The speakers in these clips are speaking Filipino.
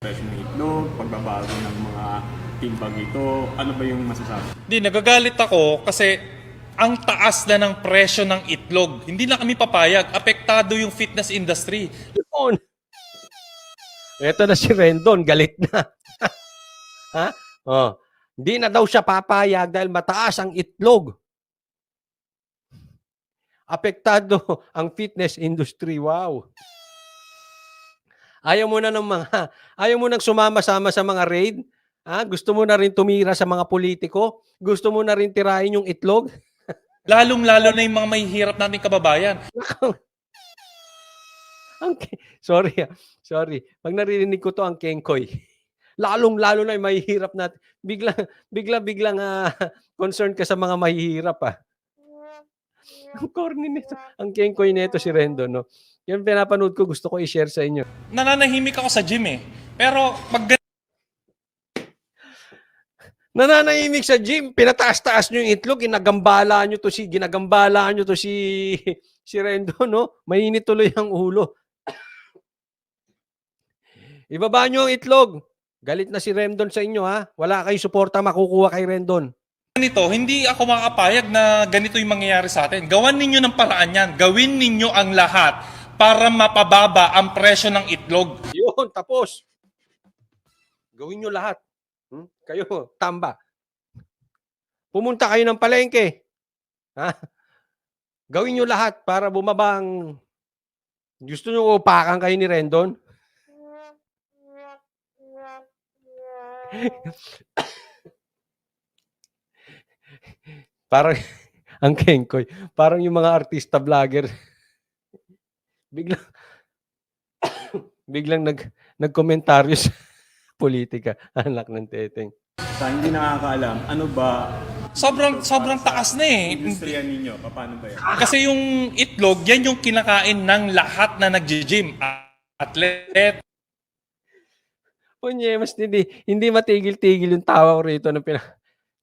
presyo ng itlog, pagbabago ng mga timbag ito, ano ba yung masasabi? Di, nagagalit ako kasi ang taas na ng presyo ng itlog. Hindi na kami papayag. Apektado yung fitness industry. Yun. Ito na si Rendon, galit na. ha? Oh. Hindi na daw siya papayag dahil mataas ang itlog. Apektado ang fitness industry. Wow. Ayaw mo na ng mga, ayaw mo nang sumama-sama sa mga raid? Ha? Gusto mo na rin tumira sa mga politiko? Gusto mo na rin tirahin yung itlog? Lalong-lalo na yung mga mahihirap nating kababayan. Ang sorry, ah. sorry. Pag narinig ko to ang kengkoy. Lalong-lalo na yung mahihirap natin. Bigla, bigla, biglang ah, concerned ka sa mga mahihirap ah. Ang corny nito. Ang kengkoy nito si Rendo, no? Yan pinapanood ko, gusto ko i-share sa inyo. Nananahimik ako sa gym eh. Pero pag Nananahimik sa gym, pinataas-taas nyo yung itlog, ginagambala nyo to si, ginagambala nyo to si, si Rendo, no? Mainit tuloy ang ulo. Ibaba nyo ang itlog. Galit na si Rendon sa inyo, ha? Wala kayong suporta makukuha kay Rendon. ganito, hindi ako makapayag na ganito yung mangyayari sa atin. Gawan ninyo ng paraan yan. Gawin ninyo ang lahat para mapababa ang presyo ng itlog. Yun, tapos. Gawin nyo lahat. Hmm? Kayo, tamba. Pumunta kayo ng palengke. Ha? Gawin nyo lahat para bumaba ang... Gusto nyo upakan kayo ni Rendon? Parang, ang kengkoy, parang yung mga artista vlogger. Biglang, biglang nag, nagkomentaryo sa politika. Anak ng teteng. Sa hindi nakakaalam, ano ba Sobrang sobrang taas na eh. industriya ninyo? Paano ba yan? Kasi yung itlog, yan yung kinakain ng lahat na nagji-gym. Atlet, Punye, mas hindi, hindi matigil-tigil yung tawa ko rito. Ng pina...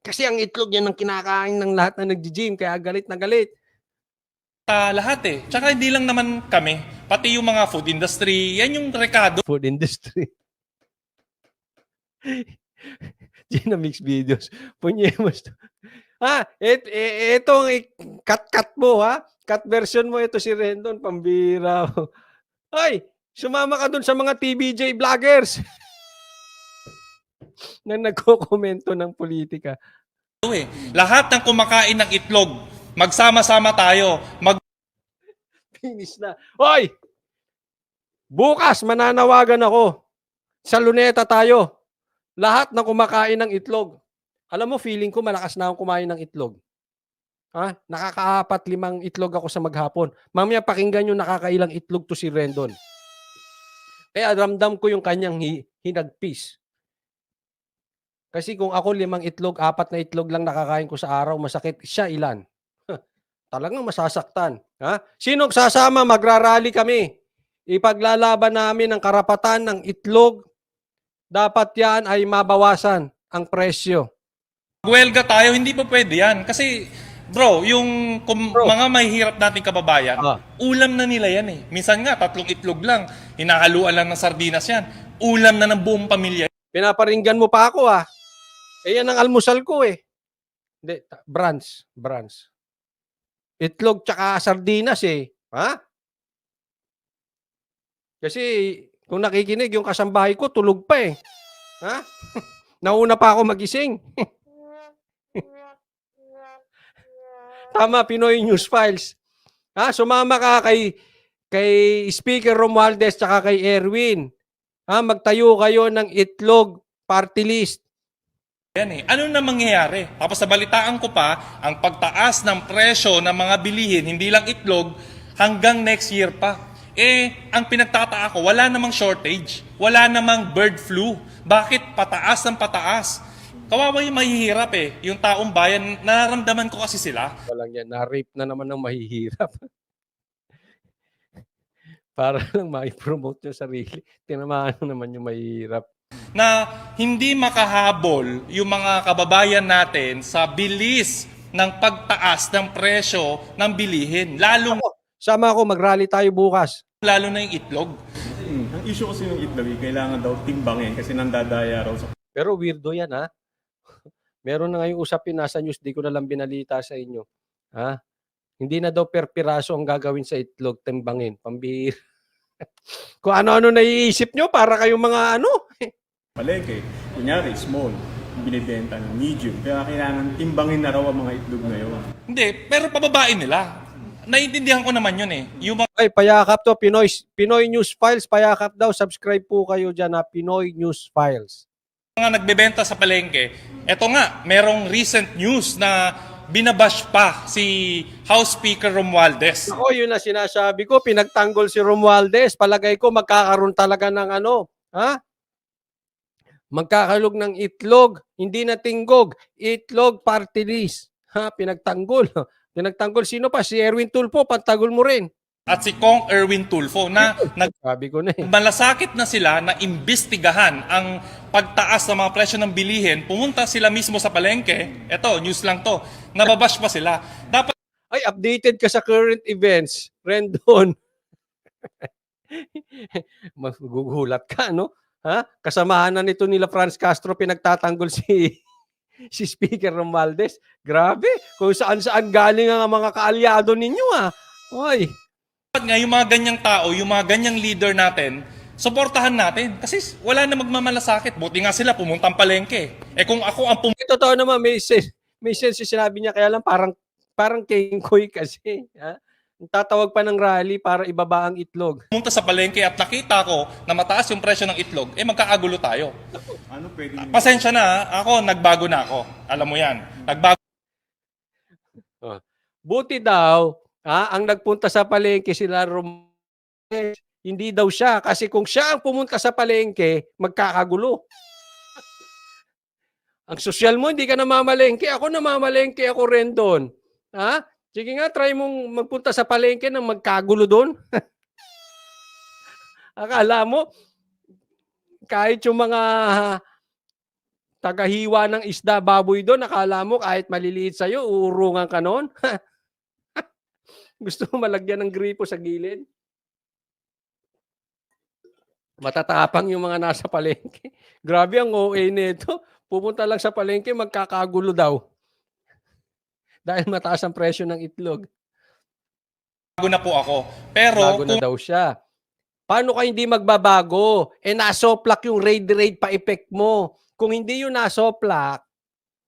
Kasi ang itlog yan ang kinakain ng lahat na nagji-gym, kaya galit na galit. Ah, lahat eh. Tsaka hindi lang naman kami. Pati yung mga food industry, yan yung rekado. Food industry. Gina mix videos. Punye, mas... Ha, et, et, etong cut-cut mo, ha? Cut version mo, ito si Rendon, pambira. Ay, sumama ka dun sa mga TBJ vloggers na nagko-komento ng politika. eh. Lahat ng kumakain ng itlog, magsama-sama tayo. Mag Finish na. Hoy! Bukas mananawagan ako. Sa luneta tayo. Lahat na kumakain ng itlog. Alam mo, feeling ko malakas na akong kumain ng itlog. Ha? Nakakaapat limang itlog ako sa maghapon. Mamaya pakinggan yung nakakailang itlog to si Rendon. Kaya ramdam ko yung kanyang hi- hinagpis. Kasi kung ako limang itlog, apat na itlog lang nakakain ko sa araw, masakit. Siya ilan? Talagang masasaktan. Ha? Sinong sasama? Magrarally kami. Ipaglalaban namin ang karapatan ng itlog. Dapat yan ay mabawasan ang presyo. Huwelga tayo, hindi pa pwede yan. Kasi, bro, yung kum- Bro. mga mahihirap nating kababayan, Ah. ulam na nila yan eh. Minsan nga, tatlong itlog lang. Hinahaluan lang ng sardinas yan. Ulam na ng buong pamilya. Pinaparinggan mo pa ako ah. Eh yan ang almusal ko eh. Hindi, ta- brans. Itlog tsaka sardinas eh. Ha? Kasi kung nakikinig yung kasambahay ko, tulog pa eh. Ha? Nauna pa ako magising. Tama, Pinoy News Files. Ha, sumama ka kay kay Speaker Romualdez tsaka kay Erwin. Ha, magtayo kayo ng itlog party list. Yan eh. Ano na mangyayari? Tapos nabalitaan ko pa, ang pagtaas ng presyo ng mga bilihin, hindi lang itlog, hanggang next year pa. Eh, ang pinagtataka ko, wala namang shortage. Wala namang bird flu. Bakit pataas ng pataas? Kawawa yung mahihirap eh. Yung taong bayan, nararamdaman ko kasi sila. Walang yan, na-rape na naman ng mahihirap. Para lang ma-promote yung sarili. Tinamaan na naman yung mahihirap. Na hindi makahabol yung mga kababayan natin sa bilis ng pagtaas ng presyo ng bilihin. Lalong Sama ako, mag-rally tayo bukas. lalo na yung itlog. Hmm. Ang issue kasi ng itlog, eh, kailangan daw timbangin kasi nandadaya raw sa Pero weirdo yan ha. Meron na ngayong usapin nasa news, di ko na lang binalita sa inyo. Ha? Hindi na daw per piraso ang gagawin sa itlog, timbangin, pambihir. Kung ano-ano naiisip nyo para kayong mga ano. palengke. Kunyari, small, binibenta ng medium. Kaya kailangan timbangin na raw ang mga itlog na yun. Hindi, pero pababain nila. Naiintindihan ko naman yun eh. Yung mga Ay, payakap to, Pinoy, Pinoy News Files, payakap daw. Subscribe po kayo dyan na Pinoy News Files. mga nagbebenta sa palengke, eto nga, merong recent news na binabash pa si House Speaker Romualdez. Ako, yun na sinasabi ko, pinagtanggol si Romualdez. Palagay ko, magkakaroon talaga ng ano, ha? Magkakalog ng itlog, hindi na tinggog, itlog party list. Ha, pinagtanggol. Pinagtanggol, sino pa? Si Erwin Tulfo, pantagol mo rin. At si Kong Erwin Tulfo na Sabi ko na eh. nagmalasakit na sila na imbestigahan ang pagtaas ng mga presyo ng bilihin. Pumunta sila mismo sa palengke. Eto, news lang to. Nababash pa sila. Dapat Ay, updated ka sa current events. Rendon. Magugulat ka, no? Ha? Kasamahan na nito nila Franz Castro pinagtatanggol si si Speaker Romualdez. Grabe, kung saan-saan galing ang mga kaalyado ninyo ah. Oy, nga yung mga ganyang tao, yung mga ganyang leader natin, suportahan natin. Kasi wala na magmamalasakit. Buti nga sila pumuntang palengke. Eh kung ako ang eh, totoo naman may sense, may sense sinabi niya kaya lang parang parang kengkoy kasi, ha? Tatawag pa ng rally para ibaba ang itlog. pumunta sa palengke at nakita ko na mataas yung presyo ng itlog, eh magkakagulo tayo. Ano pwede nyo? Pasensya na, ha? ako nagbago na ako. Alam mo yan. Nagbago Buti daw, ah, ang nagpunta sa palengke sila Romualdez, hindi daw siya. Kasi kung siya ang pumunta sa palengke, magkakagulo. Ang sosyal mo, hindi ka namamalengke. Ako namamalengke ako rin doon. Ha? Sige nga, try mong magpunta sa palengke na magkagulo doon. Akala mo, kahit yung mga tagahiwa ng isda, baboy doon, akala mo kahit maliliit sa'yo, uurungan ka noon. Gusto mo malagyan ng gripo sa gilid? Matatapang yung mga nasa palengke. Grabe ang OA nito. Pupunta lang sa palengke, magkakagulo daw. Dahil mataas ang presyo ng itlog. na po ako. Pero Bago na kung daw siya. Paano ka hindi magbabago? Eh nasoplak yung raid-raid pa effect mo. Kung hindi yung nasoplak,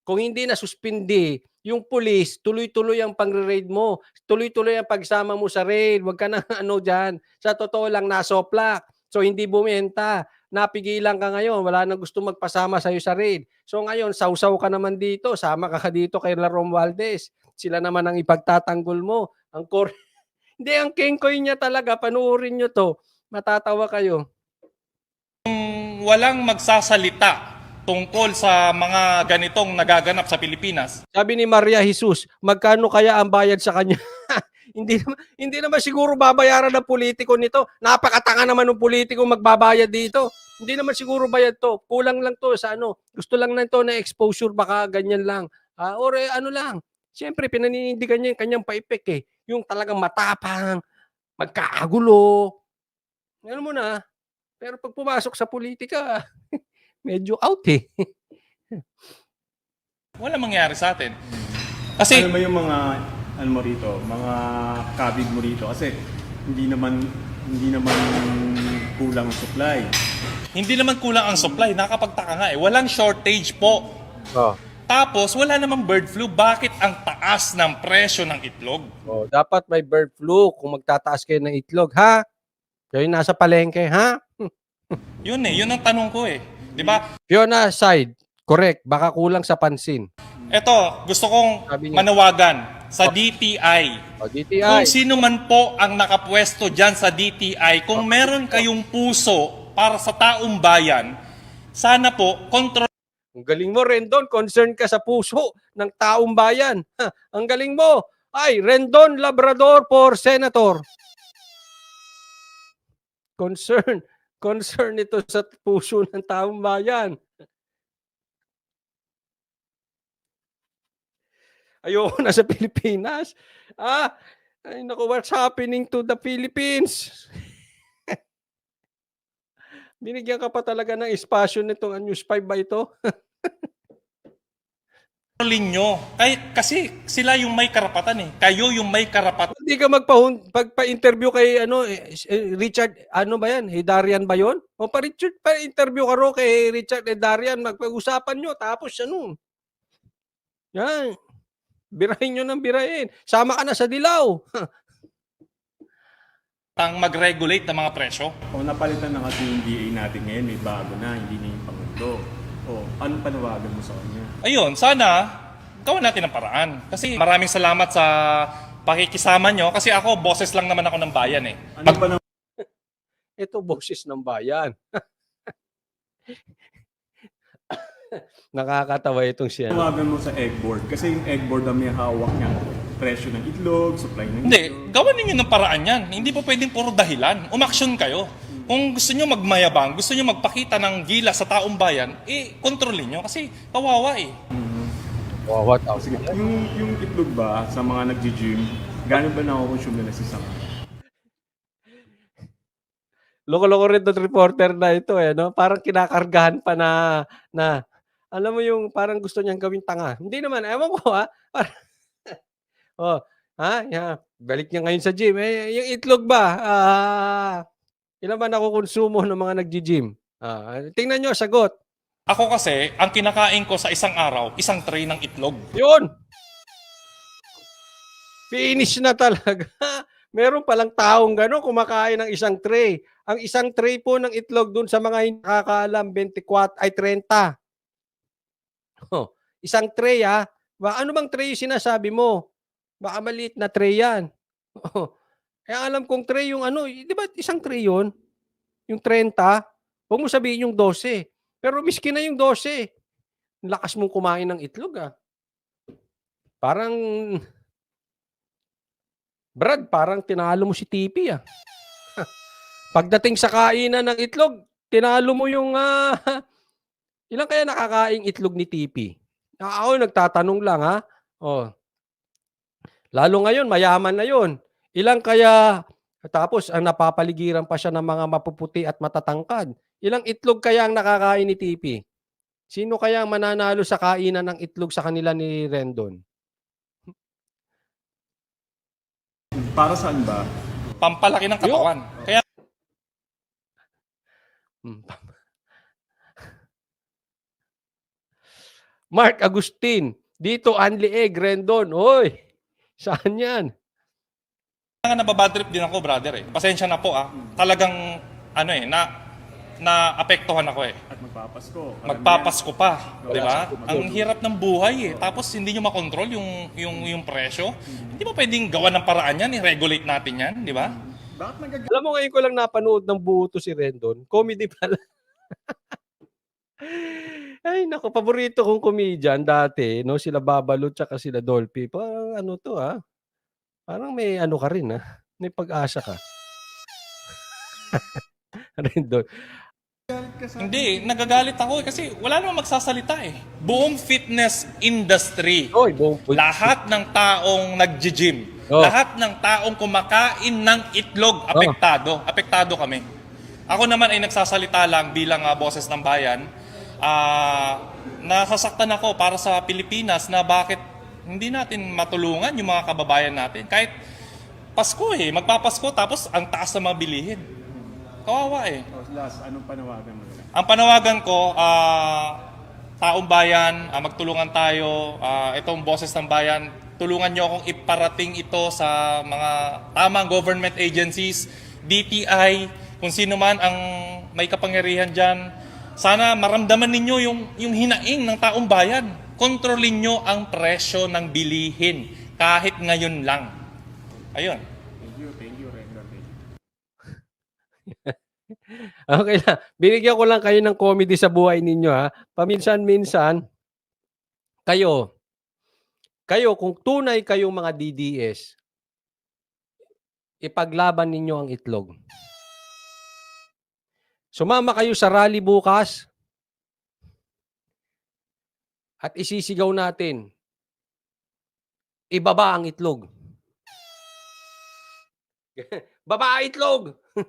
kung hindi nasuspindi, yung pulis, tuloy-tuloy ang pang-raid mo. Tuloy-tuloy ang pagsama mo sa raid. Huwag ka na ano dyan. Sa totoo lang, nasoplak. So hindi bumenta. Napigilan ka ngayon. Wala na gusto magpasama sa'yo sa raid. So ngayon, sausaw ka naman dito. Sama ka, ka dito kay Larom Valdez. Sila naman ang ipagtatanggol mo. Ang core hindi, ang kengkoy niya talaga. Panuorin nyo to. Matatawa kayo. walang magsasalita tungkol sa mga ganitong nagaganap sa Pilipinas, Sabi ni Maria Jesus, magkano kaya ang bayad sa kanya? hindi naman, hindi naman siguro babayaran ng politiko nito. Napakatanga naman ng politiko magbabayad dito. Hindi naman siguro bayad to. Kulang lang to sa ano. Gusto lang na to na exposure baka ganyan lang. Ah, or eh, ano lang. Siyempre, pinaninindigan niya yung kanyang paipek eh. Yung talagang matapang, magkakagulo. Ano mo na. Pero pag pumasok sa politika, medyo out eh. wala mangyari sa atin. Kasi Ano ba yung mga ano mo rito, mga kabig mo rito kasi hindi naman hindi naman kulang ang supply. hindi naman kulang ang supply, nakapagtaka nga eh. Walang shortage po. Oh. Tapos wala namang bird flu, bakit ang taas ng presyo ng itlog? Oh, dapat may bird flu kung magtataas kayo ng itlog, ha? Kayo nasa palengke, ha? Yun eh, yun ang tanong ko eh. 'Di ba? Fiona side, correct. Baka kulang sa pansin. Ito, gusto kong manawagan sa DTI. O, Kung DTI. sino man po ang nakapwesto dyan sa DTI, kung meron kayong puso para sa taong bayan, sana po kontrol Ang galing mo, Rendon. Concern ka sa puso ng taong bayan. Ha, ang galing mo. Ay, Rendon Labrador for Senator. Concern. Concern ito sa puso ng taong bayan. Ayoko na sa Pilipinas. Ah, ay naku, what's happening to the Philippines? Binigyan ka pa talaga ng espasyo nitong News 5 ba ito? Kontrolin nyo. Kahit, kasi sila yung may karapatan eh. Kayo yung may karapatan. Hindi ka magpa pagpa-interview kay ano eh, eh, Richard ano ba yan? Hidarian ba 'yon? O pa Richard pa interview ka ro kay Richard Hidarian magpag-usapan nyo tapos ano. Yan. Birahin nyo ng birahin. Sama ka na sa dilaw. ang mag-regulate ng mga presyo. O napalitan na kasi yung DA natin ngayon, may bago na, hindi na yung Pangulo. O, anong panawagan mo sa kanya? Ayun, sana gawan natin ng paraan. Kasi maraming salamat sa pakikisama nyo. Kasi ako, boses lang naman ako ng bayan eh. Ano pa na Ito boses ng bayan. Nakakatawa itong siya. panawagan mo sa egg board? Kasi yung egg board ang may hawak niya presyo ng itlog, supply ng Hindi, itlog. gawan ninyo ng paraan yan. Hindi po pwedeng puro dahilan. Umaksyon kayo. Kung gusto nyo magmayabang, gusto nyo magpakita ng gila sa taong bayan, eh, kontrolin nyo kasi kawawa eh. Wow, what Sige, yung, yung itlog ba sa mga nag-gym, gano'n ba nakukonsume nila sa isang araw? Loko-loko rin reporter na ito eh, no? Parang kinakargahan pa na, na, alam mo yung parang gusto niyang gawing tanga. Hindi naman, ewan ko ha. Parang- oh, ha? Yeah. Balik niya ngayon sa gym. Eh, yung itlog ba? Ah, ilan ba nakukonsumo ng mga nagji-gym? Ah, tingnan niyo, sagot. Ako kasi, ang kinakain ko sa isang araw, isang tray ng itlog. Yun! Finish na talaga. Meron palang taong gano'n kumakain ng isang tray. Ang isang tray po ng itlog dun sa mga hindi nakakaalam, 24 ay 30. Oh, isang tray ha. Ba, ano bang tray yung sinasabi mo? Baka maliit na tray yan. Oh, kaya alam kong tray yung ano, di ba isang tray yun? Yung 30. Huwag mo sabihin yung 12. Pero miski na yung 12. Ang Lakas mong kumain ng itlog ah. Parang Brad, parang tinalo mo si Tipi ah. Pagdating sa kainan ng itlog, tinalo mo yung ah, ilang kaya nakakaing itlog ni Tipi? Ah, Ako nagtatanong lang ha. Oh. Lalo ngayon, mayaman na yon. Ilang kaya tapos ang napapaligiran pa siya ng mga mapuputi at matatangkad. Ilang itlog kaya ang nakakain ni Tipi? Sino kaya ang mananalo sa kainan ng itlog sa kanila ni Rendon? Para saan ba? Pampalaki ng katawan. Kaya Mark Agustin, dito Anli Egg, Rendon. Hoy, saan yan? nga nababadrip din ako, brother eh. Pasensya na po ah. Talagang, ano eh, na na-apektuhan ako eh. At magpapasko. Magpapasko pa, di ba? Ang hirap ng buhay eh. Tapos hindi nyo makontrol yung, yung, yung presyo. Hindi ba pwedeng gawa ng paraan yan? I-regulate natin yan, di ba? Bakit nagag... Alam mo ngayon ko lang napanood ng buo to si Rendon. Comedy pala. Ay, nako, paborito kong comedian dati, no? Sila Babalot tsaka sila Dolphy. Parang ano to, ah. Parang may ano ka rin, ah. May pag-asa ka. Rendon. Hindi, nagagalit ako eh. Kasi wala namang magsasalita eh. Buong fitness industry. Oy, buong Lahat ng taong nagji-gym, Oh. lahat ng taong kumakain ng itlog, apektado. Apektado kami. Ako naman ay nagsasalita lang bilang ah, boses ng bayan. Ah, nasasaktan ako para sa Pilipinas na bakit hindi natin matulungan yung mga kababayan natin. Kahit Pasko eh, magpapasko tapos ang taas ng mga bilihin. Kawawa eh. Oh, last, anong panawagan mo? Ang panawagan ko, ah, taong bayan, ah, magtulungan tayo, ah, itong boses ng bayan, tulungan nyo akong iparating ito sa mga tamang government agencies, DTI, kung sino man ang may kapangyarihan dyan. Sana maramdaman ninyo yung, yung hinaing ng taong bayan. Kontrolin nyo ang presyo ng bilihin kahit ngayon lang. Ayun. Thank you, thank you, Rendon. Okay lang. Binigyan ko lang kayo ng comedy sa buhay ninyo ha. Paminsan-minsan, kayo, kayo kung tunay kayong mga DDS, ipaglaban ninyo ang itlog. Sumama kayo sa rally bukas at isisigaw natin, ibaba ang itlog. Baba itlog!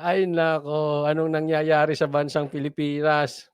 Ay nako, anong nangyayari sa bansang Pilipinas?